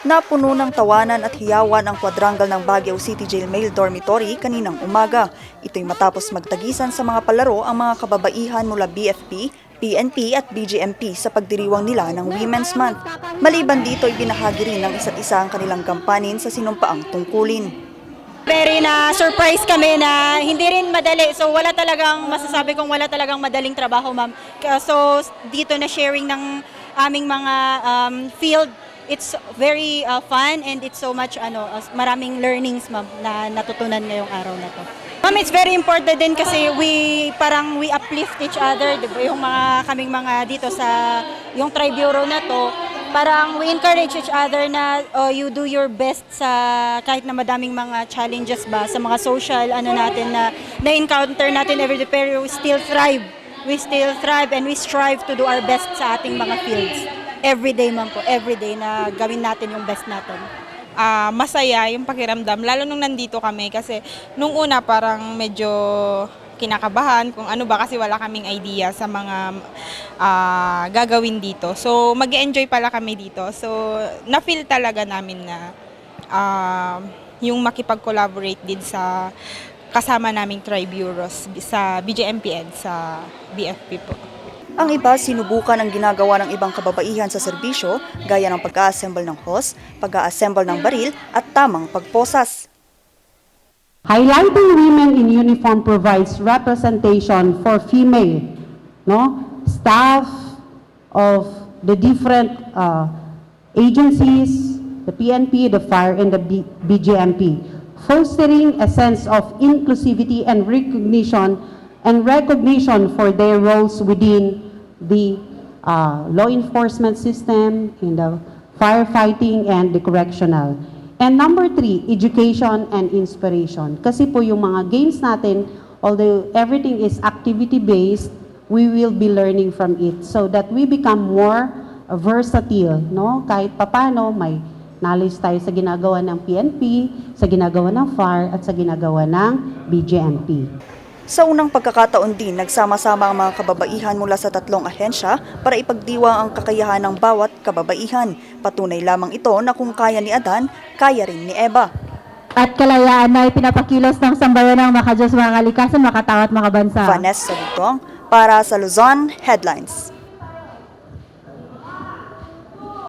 Napuno ng tawanan at hiyawan ang kwadrangle ng Baguio City Jail Male Dormitory kaninang umaga. Ito'y matapos magtagisan sa mga palaro ang mga kababaihan mula BFP, PNP at BGMP sa pagdiriwang nila ng Women's Month. Maliban dito ay binahagi rin ng isa't isa ang kanilang kampanin sa sinumpaang tungkulin. Very na surprise kami na hindi rin madali. So wala talagang masasabi kong wala talagang madaling trabaho, ma'am. So dito na sharing ng aming mga um, field it's very uh, fun and it's so much ano maraming learnings ma'am na natutunan ngayong araw na to. Ma'am, it's very important din kasi we parang we uplift each other, 'di ba? Yung mga kaming mga dito sa yung tri bureau na to, parang we encourage each other na oh, you do your best sa kahit na madaming mga challenges ba sa mga social ano natin na na-encounter natin every day pero we still thrive. We still thrive and we strive to do our best sa ating mga fields. Every day man po, every day na gawin natin yung best natin. ah, masaya yung pakiramdam, lalo nung nandito kami kasi nung una parang medyo kinakabahan kung ano ba kasi wala kaming idea sa mga ah, gagawin dito. So mag enjoy pala kami dito. So na-feel talaga namin na ah, yung makipag-collaborate din sa kasama naming tri-bureaus sa BJMPN sa BFP po. Ang iba sinubukan ang ginagawa ng ibang kababaihan sa serbisyo gaya ng pag-assemble ng hose, pag-assemble ng baril at tamang pagposas. Highlighting women in uniform provides representation for female, no, staff of the different uh, agencies, the PNP, the fire, and the B- BGMP, fostering a sense of inclusivity and recognition and recognition for their roles within the uh, law enforcement system, in the firefighting, and the correctional. And number three, education and inspiration. Kasi po yung mga games natin, although everything is activity-based, we will be learning from it so that we become more versatile, no? Kahit papano, may knowledge tayo sa ginagawa ng PNP, sa ginagawa ng FAR, at sa ginagawa ng BGMP. Sa unang pagkakataon din, nagsama-sama ang mga kababaihan mula sa tatlong ahensya para ipagdiwang ang kakayahan ng bawat kababaihan. Patunay lamang ito na kung kaya ni Adan, kaya rin ni Eva. at kalayaan na ipinapakilos ng sambayanang makadiyos mga kalikasan, makatao at makabansa. Vanessa Lutong para sa Luzon Headlines.